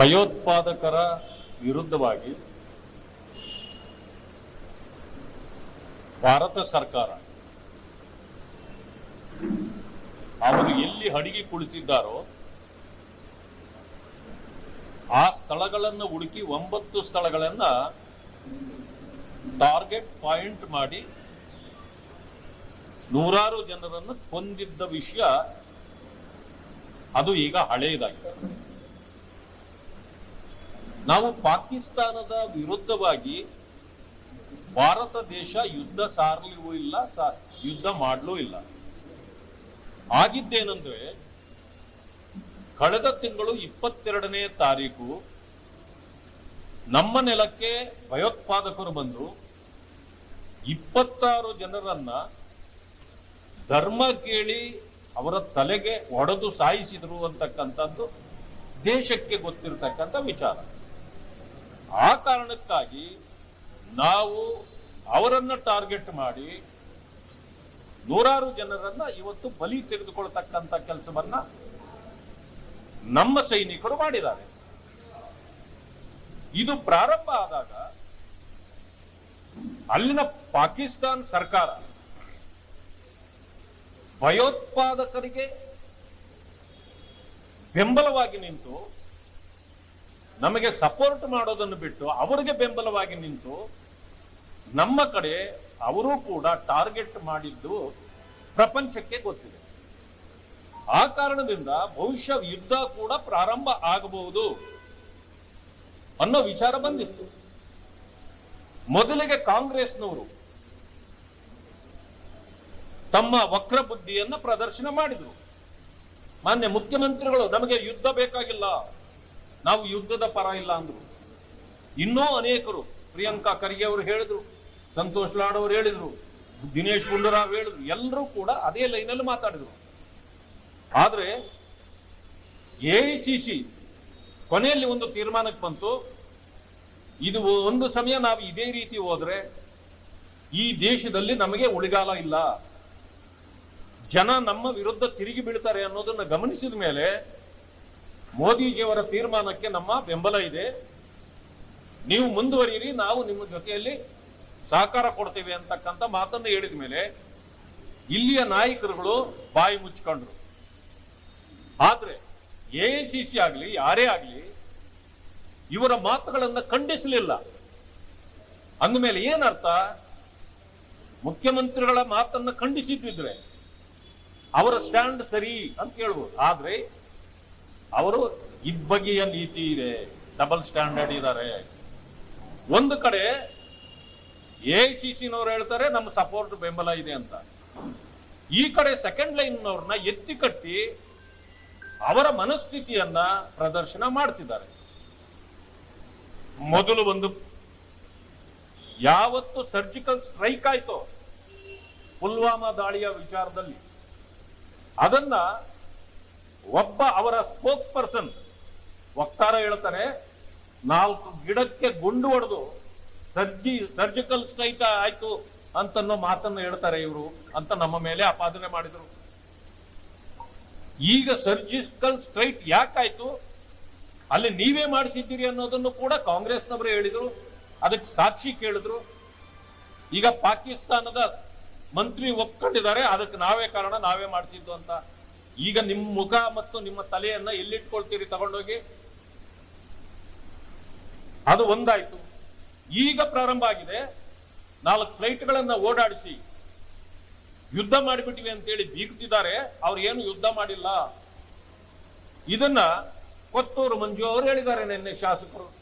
ಭಯೋತ್ಪಾದಕರ ವಿರುದ್ಧವಾಗಿ ಭಾರತ ಸರ್ಕಾರ ಅವರು ಎಲ್ಲಿ ಅಡಿಗೆ ಕುಳಿತಿದ್ದಾರೋ ಆ ಸ್ಥಳಗಳನ್ನು ಹುಡುಕಿ ಒಂಬತ್ತು ಸ್ಥಳಗಳನ್ನ ಟಾರ್ಗೆಟ್ ಪಾಯಿಂಟ್ ಮಾಡಿ ನೂರಾರು ಜನರನ್ನು ಕೊಂದಿದ್ದ ವಿಷಯ ಅದು ಈಗ ಹಳೆಯದಾಗಿದೆ ನಾವು ಪಾಕಿಸ್ತಾನದ ವಿರುದ್ಧವಾಗಿ ಭಾರತ ದೇಶ ಯುದ್ಧ ಸಾರಲಿಗೂ ಇಲ್ಲ ಯುದ್ಧ ಮಾಡಲೂ ಇಲ್ಲ. ಆಗಿದ್ದೇನೆಂದ್ರೆ, ಕಳೆದ ತಿಂಗಳು ಇಪ್ಪತ್ತೆರಡನೇ ತಾರೀಕು ನಮ್ಮ ನೆಲಕ್ಕೆ ಭಯೋತ್ಪಾದಕರು ಬಂದು ಇಪ್ಪತ್ತಾರು ಜನರನ್ನ ಧರ್ಮ ಕೇಳಿ ಅವರ ತಲೆಗೆ ಒಡೆದು ಸಾಯಿಸಿದ್ರು ಅಂತಕ್ಕಂಥದ್ದು ದೇಶಕ್ಕೆ ಗೊತ್ತಿರತಕ್ಕಂಥ ವಿಚಾರ. ಆ ಕಾರಣಕ್ಕಾಗಿ ನಾವು ಅವರನ್ನ ಟಾರ್ಗೆಟ್ ಮಾಡಿ ನೂರಾರು ಜನರನ್ನ ಇವತ್ತು ಬಲಿ ತೆಗೆದುಕೊಳ್ತಕ್ಕಂಥ ಕೆಲಸವನ್ನ ನಮ್ಮ ಸೈನಿಕರು ಮಾಡಿದ್ದಾರೆ. ಇದು ಪ್ರಾರಂಭ ಆದಾಗ ಅಲ್ಲಿನ ಪಾಕಿಸ್ತಾನ್ ಸರ್ಕಾರ ಭಯೋತ್ಪಾದಕರಿಗೆ ಬೆಂಬಲವಾಗಿ ನಿಂತು ನಮಗೆ ಸಪೋರ್ಟ್ ಮಾಡೋದನ್ನು ಬಿಟ್ಟು ಅವರಿಗೆ ಬೆಂಬಲವಾಗಿ ನಿಂತು ನಮ್ಮ ಕಡೆ ಅವರು ಕೂಡ ಟಾರ್ಗೆಟ್ ಮಾಡಿದ್ದು ಪ್ರಪಂಚಕ್ಕೆ ಗೊತ್ತಿದೆ. ಆ ಕಾರಣದಿಂದ ಭವಿಷ್ಯ ಯುದ್ಧ ಕೂಡ ಪ್ರಾರಂಭ ಆಗಬಹುದು ಅನ್ನೋ ವಿಚಾರ ಬಂದಿತ್ತು. ಮೊದಲಿಗೆ ಕಾಂಗ್ರೆಸ್ನವರು ತಮ್ಮ ವಕ್ರ ಬುದ್ಧಿಯನ್ನು ಪ್ರದರ್ಶನ ಮಾಡಿದರು. ಮಾನ್ಯ ಮುಖ್ಯಮಂತ್ರಿಗಳು, ನಮಗೆ ಯುದ್ಧ ಬೇಕಾಗಿಲ್ಲ. ನಾವು ಯುದ್ಧದ ಪರ ಇಲ್ಲ ಅಂದ್ರು. ಇನ್ನೂ ಅನೇಕರು, ಪ್ರಿಯಾಂಕಾ ಖರ್ಗೆ ಅವರು ಹೇಳಿದ್ರು, ಸಂತೋಷ್ ಲಾಡ್ ಅವರು ಹೇಳಿದ್ರು, ದಿನೇಶ್ ಗುಂಡೂರಾವ್ ಹೇಳಿದ್ರು, ಎಲ್ಲರೂ ಕೂಡ ಅದೇ ಲೈನಲ್ಲಿ ಮಾತಾಡಿದ್ರು. ಆದ್ರೆ ಎಐಸಿಸಿ ಕೊನೆಯಲ್ಲಿ ಒಂದು ತೀರ್ಮಾನಕ್ಕೆ ಬಂತು, ಇದು ಒಂದು ಸಮಯ ನಾವು ಇದೇ ರೀತಿ ಹೋದ್ರೆ, ಈ ದೇಶದಲ್ಲಿ ನಮಗೆ ಉಳಿಗಾಲ ಇಲ್ಲ. ಜನ ನಮ್ಮ ವಿರುದ್ಧ ತಿರುಗಿ ಬೀಳ್ತಾರೆ ಅನ್ನೋದನ್ನ ಗಮನಿಸಿದ ಮೇಲೆ ಮೋದಿಜಿಯವರ ತೀರ್ಮಾನಕ್ಕೆ ನಮ್ಮ ಬೆಂಬಲ ಇದೆ. ನೀವು ಮುಂದುವರಿಯಿರಿ, ನಾವು ನಿಮ್ಮ ಜೊತೆಯಲ್ಲಿ ಸಹಕಾರ ಕೊಡ್ತೇವೆ ಅಂತಕ್ಕಂಥ ಮಾತನ್ನು ಹೇಳಿದ ಮೇಲೆ ಇಲ್ಲಿಯ ನಾಯಕರುಗಳು ಬಾಯಿ ಮುಚ್ಕೊಂಡ್ರು ಆದ್ರೆ ಸಿ ಆಗಲಿ, ಯಾರೇ ಆಗಲಿ, ಇವರ ಮಾತುಗಳನ್ನ ಖಂಡಿಸಲಿಲ್ಲ. ಅಂದಮೇಲೆ ಏನರ್ಥ? ಮುಖ್ಯಮಂತ್ರಿಗಳ ಮಾತನ್ನ ಖಂಡಿಸಿದ್ರೆ ಅವರ ಸ್ಟ್ಯಾಂಡ್ ಸರಿ ಅಂತ ಹೇಳ್ಬೋದು. ಆದ್ರೆ ಅವರು ಇಬ್ಬಗೆಯ ನೀತಿ ಇದೆ. ಡಬಲ್ ಸ್ಟ್ಯಾಂಡರ್ಡ್ ಇದ್ದಾರೆ ಒಂದು ಕಡೆ ಎಐಸಿಸಿನವ್ರು ಹೇಳ್ತಾರೆ, ನಮ್ಮ ಸಪೋರ್ಟ್ ಬೆಂಬಲ ಇದೆ ಅಂತ. ಈ ಕಡೆ ಸೆಕೆಂಡ್ ಲೈನ್ನವ್ರನ್ನ ಎತ್ತಿ ಕಟ್ಟಿ ಅವರ ಮನಸ್ಥಿತಿಯನ್ನ ಪ್ರದರ್ಶನ ಮಾಡ್ತಿದ್ದಾರೆ. ಮೊದಲು ಒಂದು ಯಾವತ್ತು ಸರ್ಜಿಕಲ್ ಸ್ಟ್ರೈಕ್ ಆಯ್ತೋ ಪುಲ್ವಾಮಾ ದಾಳಿಯ ವಿಚಾರದಲ್ಲಿ. ಅದನ್ನ ಒಬ್ಬ ಅವರ ಹೇಳ್ತಾನೆ ನಾಲ್ಕು ಗಿಡಕ್ಕೆ ಗುಂಡು ಹೊಡೆದು ಸರ್ಜಿ, ಸರ್ಜಿಕಲ್ ಸ್ಟ್ರೈಕ್ ಆಯ್ತು ಅಂತನ್ನೋ ಮಾತನ್ನು ಹೇಳ್ತಾರೆ ಇವರು ಅಂತ ನಮ್ಮ ಮೇಲೆ ಆಪಾದನೆ ಮಾಡಿದ್ರು. ಈಗ ಸರ್ಜಿಕಲ್ ಸ್ಟ್ರೈಕ್ ಯಾಕಾಯ್ತು? ಅಲ್ಲಿ ನೀವೇ ಮಾಡಿಸಿದ್ದೀರಿ ಅನ್ನೋದನ್ನು ಕೂಡ ಕಾಂಗ್ರೆಸ್ನವರು ಹೇಳಿದ್ರು. ಅದಕ್ಕೆ ಸಾಕ್ಷಿ ಕೇಳಿದ್ರು. ಈಗ ಪಾಕಿಸ್ತಾನದ ಮಂತ್ರಿ ಒಪ್ಕೊಂಡಿದ್ದಾರೆ, ಅದಕ್ಕೆ ನಾವೇ ಕಾರಣ, ನಾವೇ ಮಾಡಿಸಿದ್ದು ಅಂತ. ಈಗ ನಿಮ್ಮ ಮುಖ ಮತ್ತು ನಿಮ್ಮ ತಲೆಯನ್ನ ಎಲ್ಲಿಟ್ಕೊಳ್ತೀರಿ? ತಗೊಂಡೋಗಿ. ಅದು ಒಂದಾಯ್ತು. ಈಗ ಪ್ರಾರಂಭ ಆಗಿದೆ. ನಾಲ್ಕು ಫ್ಲೈಟ್ಗಳನ್ನ ಓಡಾಡಿಸಿ ಯುದ್ಧ ಮಾಡಿಬಿಟ್ಟಿವಿ ಅಂತೇಳಿ ಬೀಗುತ್ತಿದ್ದಾರೆ ಅವ್ರು ಏನು ಯುದ್ಧ ಮಾಡಿಲ್ಲ. ಇದನ್ನ ಕೊತ್ತೂರು ಮಂಜು ಅವರು ಹೇಳಿದ್ದಾರೆ ನಿನ್ನೆ ಶಾಸಕರು.